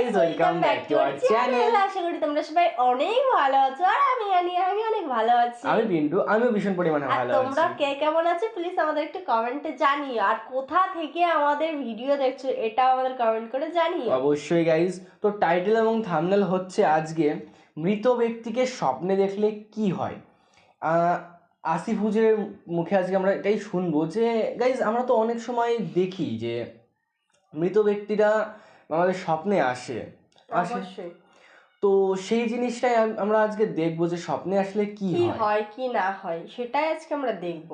Guys welcome back to our channel আশা করি তোমরা সবাই অনেক ভালো আছো আর আমি জানি আমি অনেক ভালো আছি। আমি পিন্টু আমিও ভীষণ পরিমাণে ভালো তোমরা কে কেমন আছো প্লিজ আমাদের একটু কমেন্টে জানিও। আর কোথা থেকে আমাদের ভিডিও দেখছ আমাদের কমেন্ট করে জানিও। অবশ্যই গাইস তো টাইটেল এবং থাম্বনেল হচ্ছে আজকে মৃত ব্যক্তিকে স্বপ্নে দেখলে কি হয়? আসিফ হুজুরের মুখে আজকে আমরা এটাই শুনব যে গাইজ আমরা তো অনেক সময় দেখি যে মৃত ব্যক্তিরা আমাদের স্বপ্নে আসে। আসে। অবশ্যই। তো সেই জিনিসটাই আমরা আজকে দেখব যে স্বপ্নে আসলে কি কি হয়। কি না হয় সেটাই আজকে আমরা দেখব।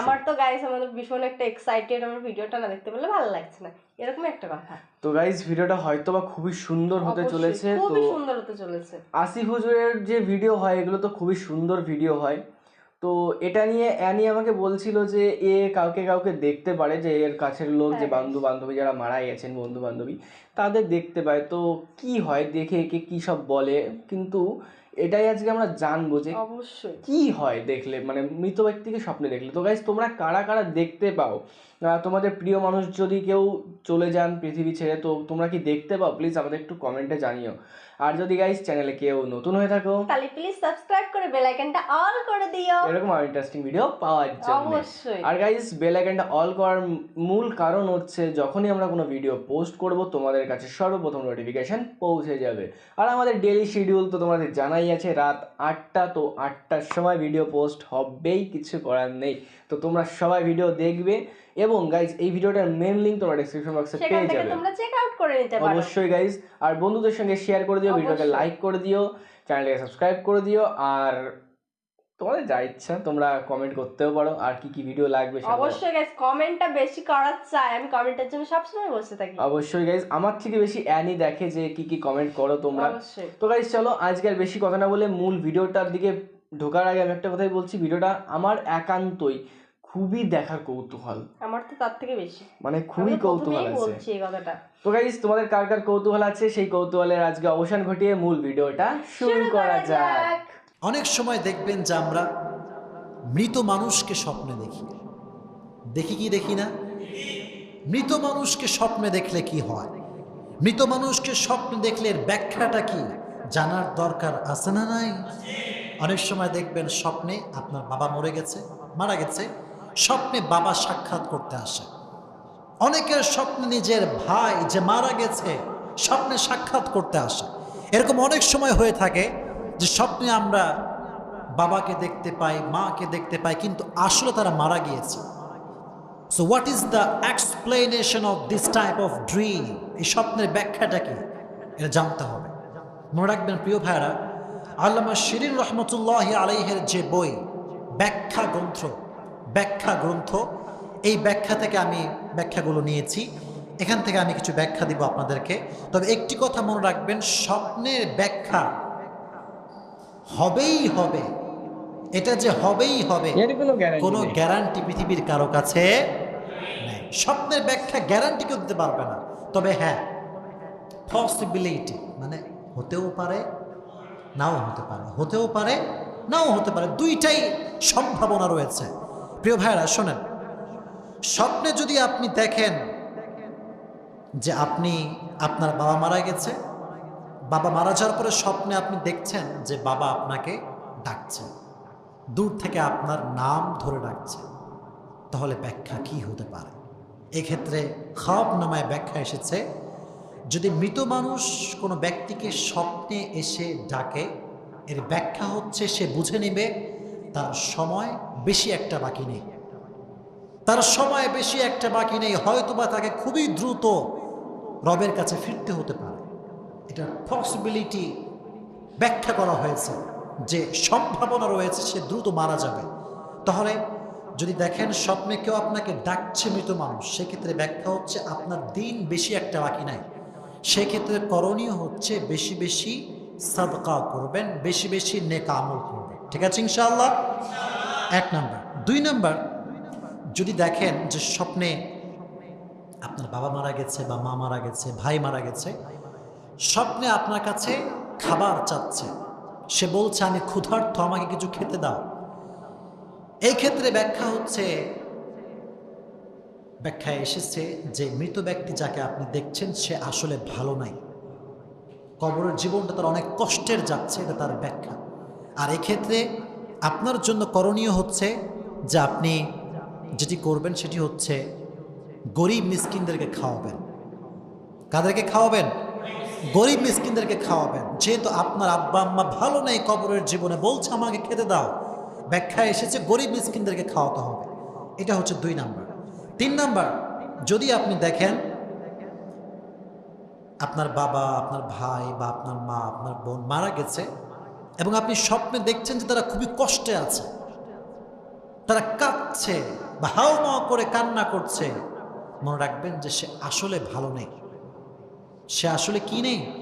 আমার তো গাইস আমাদের ভীষণ একটা এক্সাইটেড আমার ভিডিওটা না দেখতে পেলে ভালো লাগছে না। এরকম একটা কথা। তো গাইজ ভিডিওটা হয়তো বা খুবই সুন্দর হতে চলেছে খুবই সুন্দর হতে চলেছে। আসিফ হুজুরের যে ভিডিও হয় এগুলো তো খুবই সুন্দর ভিডিও হয়। তো এটা নিয়ে অ্যানি আমাকে বলছিল যে এ কাউকে কাউকে দেখতে পারে যে এর কাছের লোক যে হ্যাঁ। বন্ধু বান্ধবী যারা মারা গেছেন বন্ধু বান্ধবী তাদের দেখতে পায়। তো কি হয় দেখে একে কী সব বলে? কিন্তু এটাই আজকে আমরা জানব যে অবশ্যই। কি হয় দেখলে? মানে মৃত ব্যক্তিকে স্বপ্নে দেখলে। তো গাইজ তোমরা কারা কারা দেখতে পাও? তোমাদের প্রিয় মানুষ যদি কেউ চলে যান পৃথিবী ছেড়ে তো তোমরা কি দেখতে পাও? প্লিজ আমাদের একটু কমেন্টে জানিও। আর যদি গাইস চ্যানেলে কেউ নতুন হয়ে থাকো তাহলে প্লিজ সাবস্ক্রাইব করে বেল আইকনটা অল করে দিও। এরকম আর ইন্টারেস্টিং ভিডিও পাওয়ার জন্য। অবশ্যই। আর গাইস বেল আইকনটা অল করার মূল কারণ হচ্ছে যখনই আমরা কোনো ভিডিও পোস্ট করব তোমাদের কাছে সর্বপ্রথম নোটিফিকেশন পৌঁছে যাবে। আর আমাদের ডেলি শিডিউল তো তোমাদের জানাই আছে রাত আটটা তো আটটার সময় ভিডিও পোস্ট হবেই কিছু করার নেই। তো তোমরা সবাই ভিডিও দেখবে এবং গাইজ এই ভিডিওটার মেন লিঙ্ক তোমরা ডেসক্রিপশন বক্সে পেয়ে যাবে। তোমরা চেক আউট করে নিতে পারো। অবশ্যই গাইজ আর বন্ধুদের সঙ্গে শেয়ার করে দিও ভিডিওকে লাইক করে দিও চ্যানেলটাকে সাবস্ক্রাইব করে দিও আর তোমাদের যা ইচ্ছা তোমরা কমেন্ট করতেও পারো আর কি কি ভিডিও লাগবে অবশ্যই গাইস কমেন্টটা বেশি করার চাই আমি কমেন্টের জন্য সবসময় বসে থাকি। অবশ্যই গাইজ আমার থেকে বেশি অ্যানি দেখে যে কি কি কমেন্ট করো তোমরা। তো গাইজ চলো আজকে আর বেশি কথা না বলে মূল ভিডিওটার দিকে ঢোকার আগে আমি একটা কথাই বলছি ভিডিওটা আমার একান্তই খুবই দেখার কৌতূহল। আমার তো তার থেকে বেশি। মানে খুবই কৌতূহল আছে। বলছি এই কথাটা। তো গাইজ তোমাদের কার কার কৌতূহল আছে? সেই কৌতূহলের আজকে অবসান ঘটিয়ে মূল ভিডিওটা শুরু করা যাক। অনেক সময় দেখবেন যে আমরা মৃত মানুষকে স্বপ্নে দেখি। দেখি কি দেখি না? মৃত মানুষকে স্বপ্নে দেখলে কি হয়? মৃত মানুষকে স্বপ্নে দেখলে এর ব্যাখ্যাটা কি? জানার দরকার আছে না নাই? অনেক সময় দেখবেন স্বপ্নে আপনার বাবা মরে গেছে মারা গেছে। স্বপ্নে বাবা সাক্ষাৎ করতে আসে। অনেকের স্বপ্নে নিজের ভাই যে মারা গেছে, স্বপ্নে সাক্ষাৎ করতে আসে। এরকম অনেক সময় হয়ে থাকে যে স্বপ্নে আমরা বাবাকে দেখতে পাই, মাকে দেখতে পাই, কিন্তু আসলে তারা মারা গিয়েছে। So what is the explanation of this type of dream এই স্বপ্নের ব্যাখ্যাটা কি? এটা জানতে হবে। মনে রাখবেন, প্রিয় ভাইরা আল্লামা শিরিন রহমতুল্লাহ আলাইহের যে বই ব্যাখ্যা গ্রন্থ ব্যাখ্যা গ্রন্থ। এই ব্যাখ্যা থেকে আমি ব্যাখ্যাগুলো নিয়েছি। এখান থেকে আমি কিছু ব্যাখ্যা দিব আপনাদেরকে। তবে একটি কথা মনে রাখবেন স্বপ্নের ব্যাখ্যা হবেই হবে। এটা যে হবেই হবে কোনো গ্যারান্টি পৃথিবীর কারও কাছে নেই। স্বপ্নের ব্যাখ্যা গ্যারান্টি কেউ দিতে পারবে না। তবে হ্যাঁ পসিবিলিটি মানে হতেও পারে নাও হতে পারে। হতেও পারে নাও হতে পারে। দুইটাই সম্ভাবনা রয়েছে। প্রিয় ভাইরা শোনেন। স্বপ্নে যদি আপনি দেখেন যে আপনি আপনার বাবা মারা গেছে, বাবা মারা যাওয়ার পরে স্বপ্নে আপনি দেখছেন যে বাবা আপনাকে ডাকছে। দূর থেকে আপনার নাম ধরে ডাকছে। তাহলে ব্যাখ্যা কি হতে পারে? এক্ষেত্রে খাব নামায় ব্যাখ্যা এসেছে, যদি মৃত মানুষ কোনো ব্যক্তিকে স্বপ্নে এসে ডাকে, এর ব্যাখ্যা হচ্ছে সে বুঝে নেবে তার সময় বেশি একটা বাকি নেই। তার সময় বেশি একটা বাকি নেই, হয়তোবা তাকে খুবই দ্রুত রবের কাছে ফিরতে হতে পারে। এটা পসিবিলিটি ব্যাখ্যা করা হয়েছে যে সম্ভাবনা রয়েছে সে দ্রুত মারা যাবে। তাহলে যদি দেখেন স্বপ্নে কেউ আপনাকে ডাকছে মৃত মানুষ, সেক্ষেত্রে ব্যাখ্যা হচ্ছে আপনার দিন বেশি একটা বাকি নাই। সেক্ষেত্রে করণীয় হচ্ছে বেশি বেশি সাদকা করবেন, বেশি বেশি নেক আমল করবেন। ঠিক আছে, ইনশাআল্লাহ? এক নাম্বার। দুই নাম্বার, যদি দেখেন যে স্বপ্নে আপনার বাবা মারা গেছে বা মা মারা গেছে, ভাই মারা গেছে, স্বপ্নে আপনার কাছে খাবার চাচ্ছে, সে বলছে, আমি ক্ষুধার্থ আমাকে কিছু খেতে দাও। এই ক্ষেত্রে ব্যাখ্যা হচ্ছে ব্যাখ্যায় এসেছে যে মৃত ব্যক্তি যাকে আপনি দেখছেন, সে আসলে ভালো নাই। কবরের জীবনটা তার অনেক কষ্টের যাচ্ছে, এটা তার ব্যাখ্যা। আর এক্ষেত্রে আপনার জন্য করণীয় হচ্ছে যে আপনি যেটি করবেন সেটি হচ্ছে গরিব মিসকিনদেরকে খাওয়াবেন। কাদেরকে খাওয়াবেন? গরিব মিসকিনদেরকে খাওয়াবেন। যেহেতু আপনার আব্বা, আম্মা ভালো নেই কবরের জীবনে, বলছে আমাকে খেতে দাও। ব্যাখ্যা এসেছে গরিব মিসকিনদেরকে খাওয়াতে হবে। এটা হচ্ছে দুই নাম্বার। তিন নাম্বার, যদি আপনি দেখেন আপনার বাবা, আপনার ভাই বা আপনার মা, আপনার বোন মারা গেছে এবং আপনি স্বপ্নে দেখছেন যে তারা খুবই কষ্টে আছে। তারা কাঁদছে বা হাও মাও করে কান্না করছে। মনে রাখবেন যে সে আসলে ভালো নেই। সে আসলে কি নেই?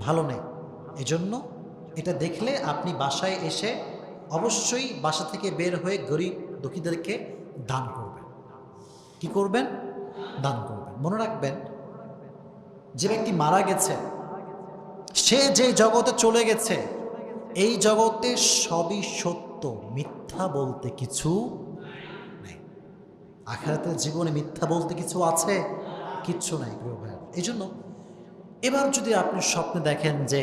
ভালো নেই। এজন্য এটা দেখলে আপনি বাসায় এসে অবশ্যই বাসা থেকে বের হয়ে গরিব দুঃখীদেরকে দান করবেন। কি করবেন? দান করবেন। মনে রাখবেন যে ব্যক্তি মারা গেছে, সে যে জগতে চলে গেছে এই জগতে সবই সত্য, মিথ্যা বলতে কিছু নেই। আখেরাতের জীবনে মিথ্যা বলতে কিছু আছে? কিচ্ছু নাই এই জন্য এবার যদি আপনি স্বপ্নে দেখেন যে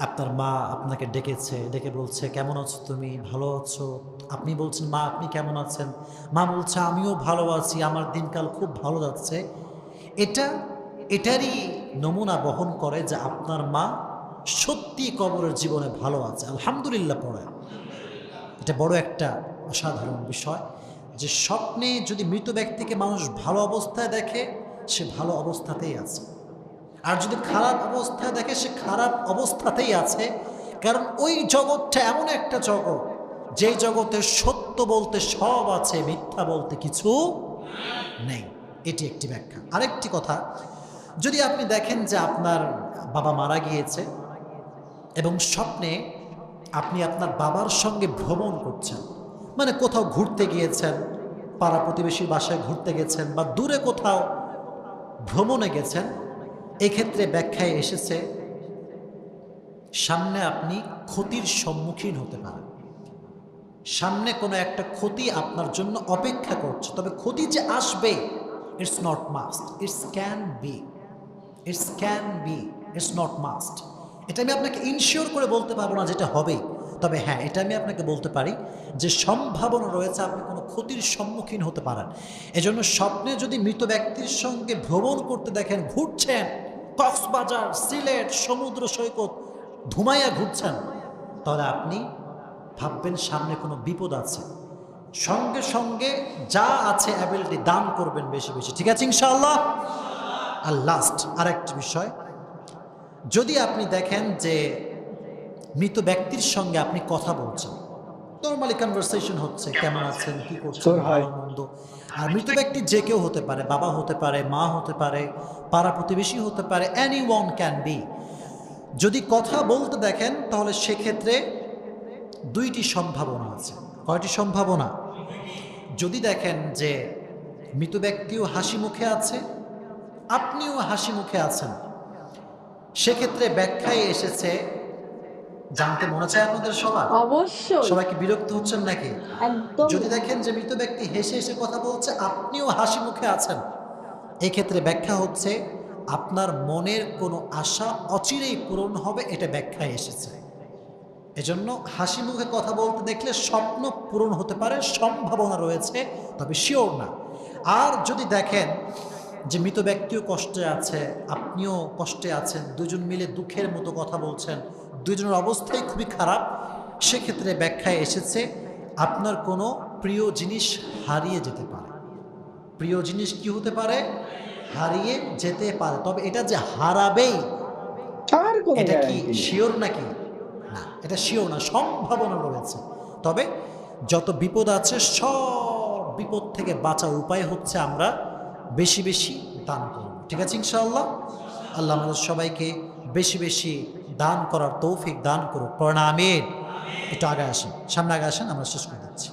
আপনার মা আপনাকে ডেকেছে, ডেকে বলছে, কেমন আছো তুমি? ভালো আছো? আপনি বলছেন, মা, আপনি কেমন আছেন? মা বলছে, আমিও ভালো আছি, আমার দিনকাল খুব ভালো যাচ্ছে। এটা, এটারই নমুনা বহন করে যে আপনার মা সত্যি কবরের জীবনে ভালো আছে। আলহামদুলিল্লাহ পড়ে। এটা বড় একটা অসাধারণ বিষয় যে স্বপ্নে যদি মৃত ব্যক্তিকে মানুষ ভালো অবস্থায় দেখে, সে ভালো অবস্থাতেই আছে। আর যদি খারাপ অবস্থায় দেখে, সে খারাপ অবস্থাতেই আছে। কারণ ওই জগৎটা এমন একটা জগৎ যে জগতে সত্য বলতে সব আছে, মিথ্যা বলতে কিছু নেই। এটি একটি ব্যাখ্যা। আরেকটি কথা, যদি আপনি দেখেন যে আপনার বাবা মারা গিয়েছে এবং স্বপ্নে আপনি আপনার বাবার সঙ্গে ভ্রমণ করছেন। মানে কোথাও ঘুরতে গিয়েছেন, পাড়া প্রতিবেশীর বাসায় ঘুরতে গেছেন বা দূরে কোথাও ভ্রমণে গেছেন, এক্ষেত্রে ব্যাখ্যায় এসেছে, সামনে আপনি ক্ষতির সম্মুখীন হতে পারেন। সামনে কোনো একটা ক্ষতি আপনার জন্য অপেক্ষা করছে, তবে ক্ষতি যে আসবে it's not must it's can be it's can be it's not must এটা আমি আপনাকে ইনশিওর করে বলতে পারব না যেটা হবে। তবে হ্যাঁ এটা আমি আপনাকে বলতে পারি যে সম্ভাবনা রয়েছে আপনি কোনো ক্ষতির সম্মুখীন হতে পারেন। এজন্য স্বপ্নে যদি মৃত ব্যক্তির সঙ্গে ভ্রমণ করতে দেখেন, ঘুরছেন, কক্সবাজার, সিলেট, সমুদ্র সৈকত ধুমাইয়া ঘুরছেন, তাহলে আপনি ভাববেন সামনে কোনো বিপদ আছে। সঙ্গে সঙ্গে যা আছে অ্যাবিলিটি দান করবেন বেশি বেশি। ঠিক আছে ইনশাআল্লাহ? আর লাস্ট আর আরেকটি বিষয় যদি আপনি দেখেন যে মৃত ব্যক্তির সঙ্গে আপনি কথা বলছেন নর্মালি কনভারসেশন হচ্ছে কেমন আছেন কি করছেন ভালো মন্দ। আর মৃত ব্যক্তি যে কেউ হতে পারে বাবা হতে পারে মা হতে পারে পাড়া প্রতিবেশী হতে পারে অ্যানি ওয়ান ক্যান বি যদি কথা বলতে দেখেন তাহলে সেক্ষেত্রে দুইটি সম্ভাবনা আছে। কয়টি সম্ভাবনা? যদি দেখেন যে মৃত ব্যক্তিও হাসি মুখে আছে আপনিও হাসি মুখে আছেন। সেক্ষেত্রে ব্যাখ্যায় এসেছে জানতে মনে চায় আপনাদের সবার? অবশ্যই। সবাই কি বিরক্ত হচ্ছেন নাকি? যদি দেখেন যে মৃত ব্যক্তি হেসে হেসে কথা বলছে আপনিও হাসি মুখে আছেন। এক্ষেত্রে ব্যাখ্যা হচ্ছে আপনার মনের কোনো আশা অচিরেই পূরণ হবে এটা ব্যাখ্যায় এসেছে। এজন্য হাসি মুখে কথা বলতে দেখলে স্বপ্ন পূরণ হতে পারে সম্ভাবনা রয়েছে তবে শিওর না। আর যদি দেখেন যে মৃত ব্যক্তিও কষ্টে আছে আপনিও কষ্টে আছেন দুজন মিলে দুঃখের মতো কথা বলছেন দুজনের অবস্থাই খুবই খারাপ সেক্ষেত্রে ব্যাখ্যায় এসেছে আপনার কোনো প্রিয় জিনিস হারিয়ে যেতে পারে। প্রিয় জিনিস কি হতে পারে? হারিয়ে যেতে পারে। তবে এটা যে হারাবেই এটা কি শিওর নাকি? না এটা শিওর না সম্ভাবনা রয়েছে। তবে যত বিপদ আছে সব বিপদ থেকে বাঁচার উপায় হচ্ছে আমরা বেশি বেশি দান করব ঠিক আছে ইনশাআল্লাহ? আল্লাহ আমাদের সবাইকে বেশি বেশি দান করার তৌফিক দান করুক। প্রণামের একটু আগে আসেন। সামনে আগে আসেন, আমরা শেষ করে দিচ্ছি।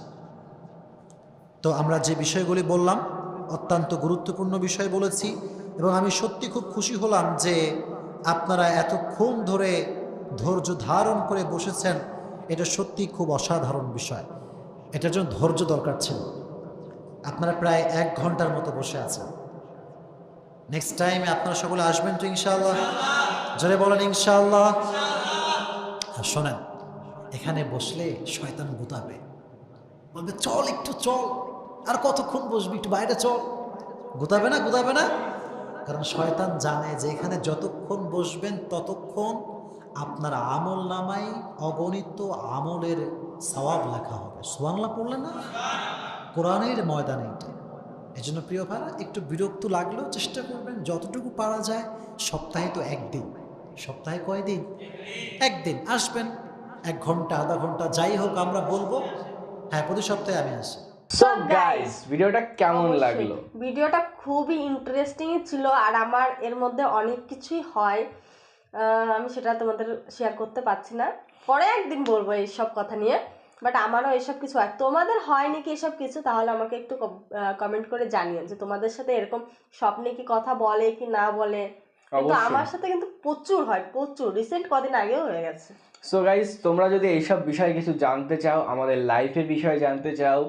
তো আমরা যে বিষয়গুলি বললাম, অত্যন্ত গুরুত্বপূর্ণ বিষয় বলেছি এবং আমি সত্যি খুব খুশি হলাম যে আপনারা এতক্ষণ ধরে ধৈর্য ধারণ করে বসেছেন, এটা সত্যি খুব অসাধারণ বিষয়। এটার জন্য ধৈর্য দরকার ছিল। আপনারা প্রায় এক ঘণ্টার মতো বসে আছেন। নেক্সট টাইমে আপনারা সকলে আসবেন তো ইনশাল্লাহ জোরে বলেন ইনশাল্লাহ শোনেন, এখানে বসলে শয়তান গুতাবে। বলবে, চল একটু, চল। আর কতক্ষণ বসবি? একটু বাইরে চল। গুতাবে না গুতাবে না? কারণ শয়তান জানে যে এখানে যতক্ষণ বসবেন, ততক্ষণ আপনার আমল নামাই অগণিত আমলের সওয়াব লেখা হবে। সোয়াংলা পড়লে না? কোরআনের ময়দানে এটা। এই জন্য প্রিয় ভাইরা একটু বিরক্ত লাগলেও চেষ্টা করবেন যতটুকু পারা যায় সপ্তাহে তো একদিন। সপ্তাহে কয়দিন? একদিন। আসবেন এক ঘণ্টা আধা ঘণ্টা যাই হোক আমরা বলব। হ্যাঁ প্রতি সপ্তাহে আমি আসি। সো গাইস ভিডিওটা কেমন লাগল? ভিডিওটা খুবই ইন্টারেস্টিং ছিল আর আমার এর মধ্যে অনেক কিছুই হয়। আমি সেটা তোমাদের শেয়ার করতে পারছি না। পরে একদিন বলব এইসব কথা নিয়ে। বাট আমারও এসব কিছু হয়। তোমাদের হয় নাকি এসব কিছু? তাহলে আমাকে একটু কমেন্ট করে জানিও যে তোমাদের সাথে এরকম স্বপ্নে কি কথা বলে কি না বলে। কিন্তু। আমার সাথে কিন্তু প্রচুর হয় প্রচুর। রিসেন্ট কদিন আগেও হয়ে গেছে। সো গাইস তোমরা যদি এইসব বিষয়ে কিছু জানতে চাও আমাদের লাইফের বিষয়ে জানতে চাও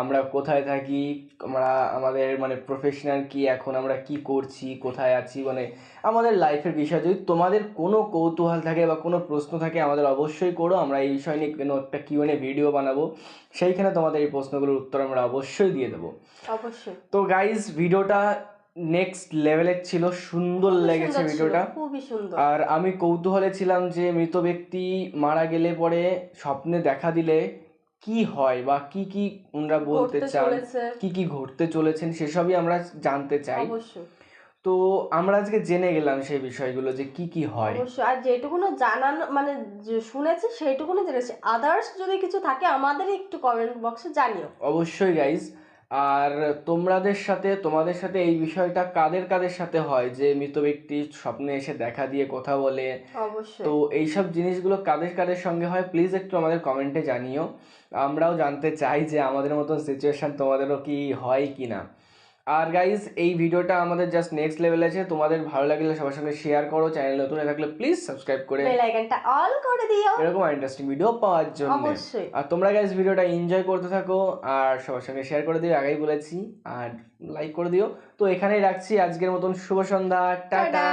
আমরা কোথায় থাকি আমরা আমাদের মানে প্রফেশনাল কি এখন আমরা কি করছি কোথায় আছি মানে আমাদের লাইফের বিষয়ে যদি তোমাদের কোনো কৌতূহল থাকে বা কোনো প্রশ্ন থাকে আমাদের অবশ্যই করো। আমরা এই বিষয় নিয়ে কোনো একটা কিউএনএ ভিডিও বানাবো। সেইখানে তোমাদের এই প্রশ্নগুলোর উত্তর আমরা অবশ্যই দিয়ে দেবো। অবশ্যই। তো গাইস ভিডিওটা নেক্সট লেভেলের ছিল সুন্দর লেগেছে ভিডিওটা। খুবই সুন্দর। আর আমি কৌতূহলে ছিলাম যে মৃত ব্যক্তি মারা গেলে পরে স্বপ্নে দেখা দিলে কি হয় বা কি কি ওনারা বলতে চান কি কি ঘটতে চলেছেন সেসবই আমরা জানতে চাই। তো আমরা আজকে জেনে গেলাম সেই বিষয়গুলো যে কি কি হয়। অবশ্যই। আর যেটুকুনো জানানো মানে যে শুনেছি সেইটুকুনি জেনেছি। আদার্স যদি কিছু থাকে আমাদের একটু কমেন্ট বক্সে জানিও। অবশ্যই গাইজ আর তোমাদের সাথে তোমাদের সাথে এই বিষয়টা কাদের কাদের সাথে হয়? যে মৃত ব্যক্তি স্বপ্নে এসে দেখা দিয়ে কথা বলে। অবশ্যই। তো এইসব জিনিসগুলো কাদের কাদের সঙ্গে হয়? প্লিজ একটু আমাদের কমেন্টে জানিও। আমরাও জানতে চাই যে আমাদের মতো সিচুয়েশন তোমাদেরও কি হয় কি না আর গাইজ এই ভিডিওটা আমাদের জাস্ট নেক্সট লেভেল আছে। তোমাদের ভালো লাগলে সবার সঙ্গে শেয়ার করো চ্যানেল নতুন থাকলে প্লিজ সাবস্ক্রাইব করে বেল আইকনটা অল করে দিও। এরকম ইন্টারেস্টিং ভিডিও পাওয়ার জন্য। অবশ্যই। আর তোমরা গাইজ ভিডিওটা এনজয় করতে থাকো আর সবার সঙ্গে শেয়ার করে দিও আগেই বলেছি আর লাইক করে দিও। তো এখানেই রাখছি আজকের মতন শুভ সন্ধ্যা টাটা।